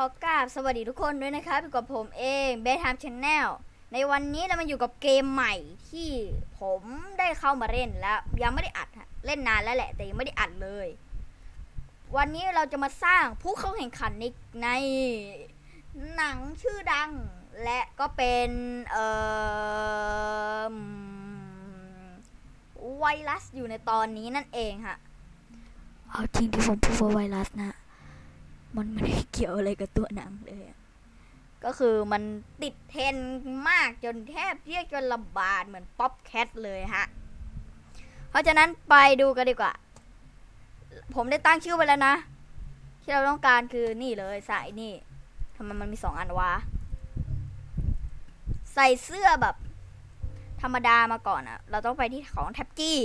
ขอกราบสวัสดีทุกคนด้วยนะครับอยู่กับผมเองเบท i มช n แนลในวันนี้เรามาอยู่กับเกมใหม่ที่ผมได้เข้ามาเล่นแล้ว ยังไม่ได้อัดเล่นนานแล้วแหละ แต่ยังไม่ได้อัดเลย วันนี้เราจะมาสร้างผู้เข้าแข่งขันในในหนังชื่อดัง และก็เป็นเอ่อไวรัสอยู่ในตอนนี้นั่นเองฮะเอาจริงที่ผมพูดว่าไวรัสนะ มันไม่ได้เกี่ยวอะไรกับตัวหนังเลยก็คือมันติดเทรนมากจนแทบเรียกจนระบาดเหมือนป๊อปแคทเลยฮะ เพราะฉะนั้นไปดูกันดีกว่า ผมได้ตั้งชื่อไว้แล้วนะ ที่เราต้องการคือนี่เลยใส่นี่ทำไมมันมีสองอันวะ ใส่เสื้อแบบ ธรรมดามาก่อนอะเราต้องไปที่ของแท็บจี้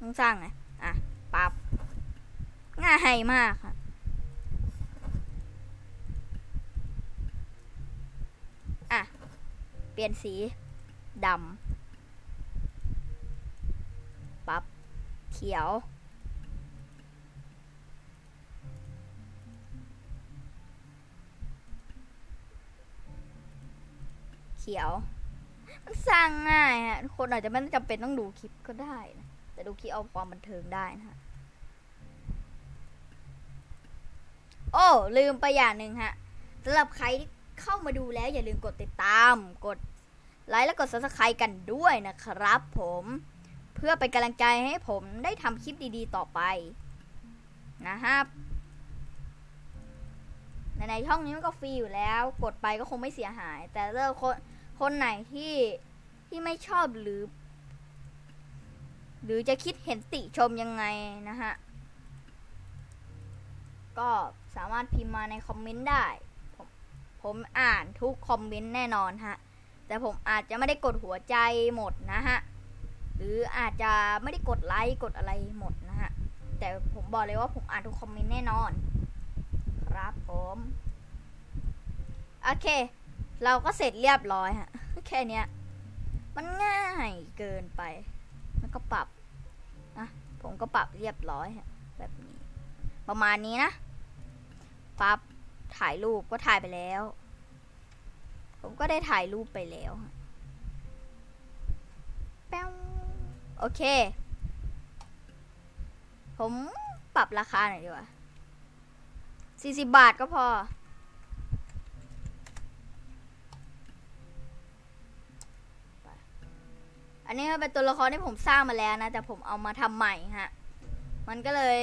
ต้องสร้างไงอะปับง่ายมากค่ะ เปลี่ยนสีดำปับเขียว เขียว มันสร้างง่ายฮะทุกคนอาจจะไม่จำเป็นต้องดูคลิปก็ได้นะแต่ดูคลิปเอาความบันเทิงได้นะฮะโอ้ ลืมไปอย่างหนึ่งฮะสำหรับใครที่ เข้ามาดูแล้วอย่าลืมกดติดตาม กดไลค์และกด subscribe กันด้วยนะครับผมเพื่อเป็นกำลังใจให้ผมได้ทำคลิปดีๆต่อไป นะครับในในช่องนี้มันก็ฟรีอยู่แล้ว กดไปก็คงไม่เสียหาย แต่เลิกคนคนไหนที่ที่ไม่ชอบหรือ หรือจะคิดเห็นติชมยังไงนะฮะ ก็สามารถพิมพ์มาในคอมเมนต์ได้ ผมอ่านทุกคอมเมนต์แน่นอนฮะ แต่ผมอาจจะไม่ได้กดหัวใจหมดนะฮะ หรืออาจจะไม่ได้กดไลค์กดอะไรหมดนะฮะ แต่ผมบอกเลยว่าผมอ่านทุกคอมเมนต์แน่นอน ครับผม โอเค เราก็เสร็จเรียบร้อยฮะ แค่เนี้ยมันง่ายเกินไป แล้วก็ปรับนะผมก็ปรับเรียบร้อยฮะ แบบนี้ ประมาณนี้นะ ปรับ ถ่ายรูปก็ถ่ายไปแล้ว ผมก็ได้ถ่ายรูปไปแล้วแป้วโอเค ผมปรับราคาหน่อยดีกว่าสี่สิบบาทก็พอ อันนี้เป็นตัวละครที่ผมสร้างมาแล้วนะ แต่ผมเอามาทำใหม่ฮะ มันก็เลย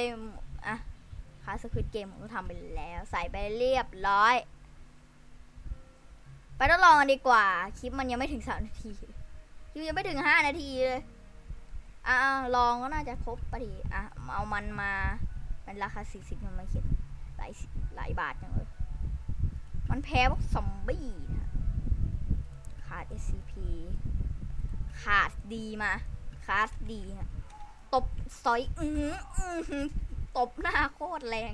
อะ คาสควิดเกมผมก็ทำไปแล้ว ใส่ไปเรียบร้อย ไปทดลองกันดีกว่า คลิปมันยังไม่ถึงสามนาทีคลิปยังไม่ถึงห้านาทีเลย อ่าลองก็น่าจะครบปะทีอะเอามันมาเป็นราคาสี่สิบมันมาเขียนหลายหลายบาทจังเลยมันแพ้พวกซอมบี้นะขาด SCP ขาดดีมาขาดดีนะตบซอย อือหืออื้อหือ ตบหน้าโคตรแรง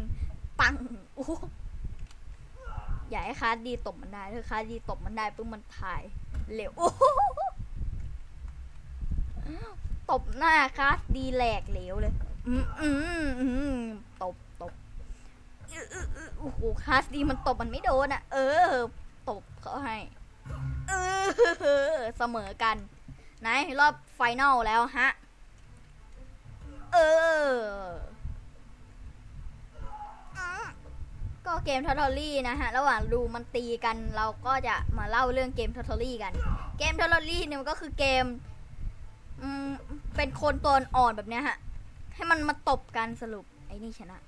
ปังโอ้อย่าให้คาดีตบมันได้ถ้าคาดีตบมันได้ปุ๊บมันถ่ายเร็วโอ้โหตบหน้าคาดีแหลกเหลวเลยอืมอืมอืมตบตบอื้ออื้ออื้อโอ้โหคาร์ดดีมันตบมันไม่โดนอะ เออ ตบเขาให้เออเสมอกัน ไหนรอบไฟนอลแล้วฮะ เออ ก็เกมทอทอรี่นะฮะ ระหว่างดูมันตีกันเราก็จะมาเล่าเรื่องเกมทอทอรี่กัน เกมทอทอรี่เนี่ยมันก็คือเกมอืมเป็นคนตัวอ่อนแบบเนี้ยฮะ ให้มันมาตบกันสรุปไอ้นี่ชนะ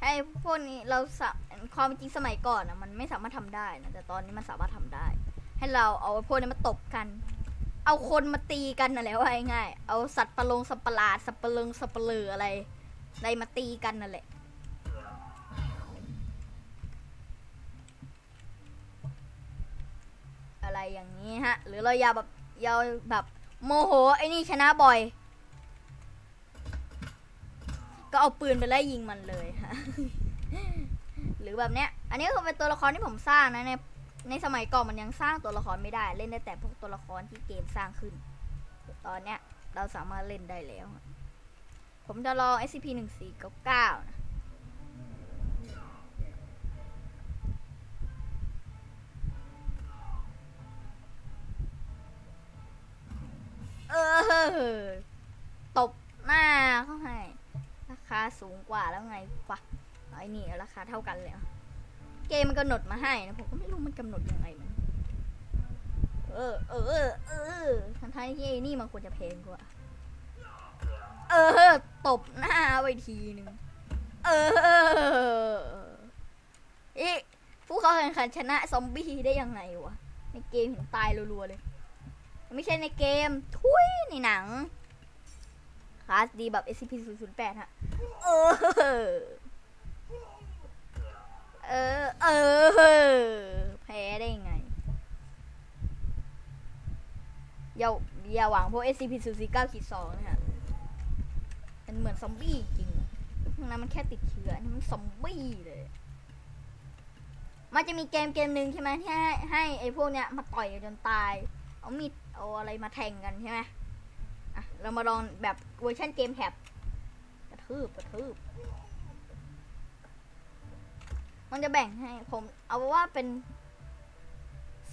ให้พวกนี้เราสะความจริงสมัยก่อนอะมันไม่สามารถทำได้นะแต่ตอนนี้มันสามารถทำได้ ให้เราเอาพวกนี้มาตบกัน เอาคนมาตีกันน่ะแหละว่าง่ายๆเอาสัตว์ประลงสัตว์ประหลาดสัตว์ประเลิงสัตว์ประลืออะไรอะไรมาตีกันนั่นแหละ อะไรอย่างนี้ฮะ หรือเราอยากแบบอยาแบบโมโหไอ้นี่ชนะบ่อย ก็เอาปืนไปไล่ยิงมันเลยฮะ หรือแบบเนี้ย อันนี้ก็คือเป็นตัวละครที่ผมสร้างนะในในสมัยก่อนมันยังสร้างตัวละครไม่ได้ เล่นได้แต่พวกตัวละครที่เกมสร้างขึ้น ตอนเนี้ยเราสามารถเล่นได้แล้ว ผมจะลอง SCP 1 4 9 9นะ อ ตบหน้าเขาให้ ราคาสูงกว่าแล้วไงปะไอ้นี่ราคาเท่ากันเลยเกมมันกำหนดมาให้นะผมก็ไม่รู้มันกำหนดยังไงมัน เออ เออ เออเออทั้งๆที่ไอ้นี่มันควรจะเพลงกว่า เออ ตบหน้าไปทีหนึ่งเอออีผู้เข้าแข่งขันชนะซอมบี้ได้ยังไงวะ ในเกมเห็นตายรัวๆเลย ไม่ใช่ในเกม ทุยในหนัง คลาสดีแบบ SCP 0 0 8ฮะ เออ เออ เออ แพ้ได้ยังไง อย่าอย่าหวังพวก SCP 0 4 9ขีด2นะฮะมันเหมือนซอมบี้จริงทั้งนั้นมันแค่ติดเชื้อ นี่มันซอมบี้เลย มันจะมีเกมเกมหนึ่งใช่ไหมที่ให้ให้ไอ้พวกเนี้ยมาต่อยกันจนตาย เอามีด เอาอะไรมาแทงกันใช่ไหมอะเรามาลองแบบเวอร์ชันเกมแท็บกระทืบกระทืบมันจะแบ่งให้ผมเอาว่าเป็น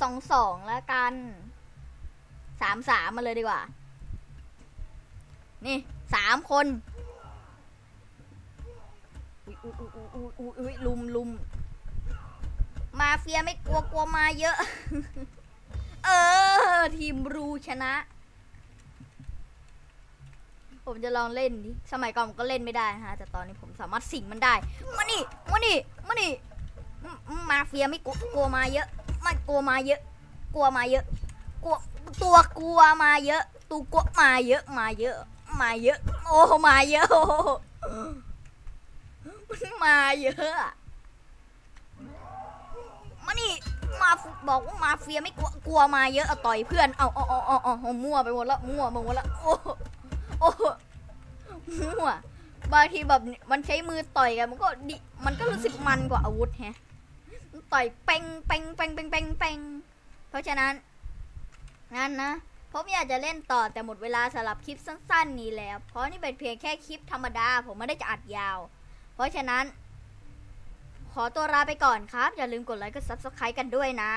สองสองแล้วกันสามสามมาเลยดีกว่า นี่สามคนอุ้ยอุ้ยอุ้ยอุ้ยอุ้ยลุมลุมมาเฟียไม่กลัวกลัวมาเยอะ ออ ทีมรูชนะ ผมจะลองเล่นดิ สมัยก่อนผมก็เล่นไม่ได้ฮะ แต่ตอนนี้ผมสามารถสิงมันได้ มานี่ มานี่ มานี่ มาเฟียไม่กลัวกลัวมาเยอะ ไม่กลัวมาเยอะ กลัวมาเยอะ กลัวตัวกลัวมาเยอะ ตูกลัวมาเยอะ มาเยอะ มาเยอะ โอ้ มาเยอะมันมาเยอะอะมานี่ มาบอกว่ามาเฟียไม่กลัวกลัวมาเยอะเอาต่อยเพื่อนเอาเอาเอาเอาเอาเอมั่วไปหมดละมั่วไปหมดละโอ้โอ้มั่วบางทีแบบมันใช้มือต่อยกันมันก็ดิมันก็รู้สึกมันกว่าอาวุธแฮะมันต่อยเป่งเป่งเป่งเป่งเป่งเป่งเพราะฉะนั้นนั่นนะผมอยากจะเล่นต่อแต่หมดเวลาสำหรับคลิปสั้น ๆ นี้แล้ว เพราะนี่เป็นเพียงแค่คลิปธรรมดา ผมไม่ได้จะอัดยาว เพราะฉะนั้น ขอตัวลาไปก่อนครับ อย่าลืมกดไลค์กด subscribe กันด้วยนะ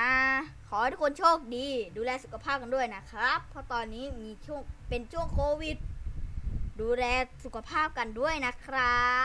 ขอให้ทุกคนโชคดี ดูแลสุขภาพกันด้วยนะครับ เพราะตอนนี้มีช่วงเป็นช่วงโควิด ดูแลสุขภาพกันด้วยนะครับ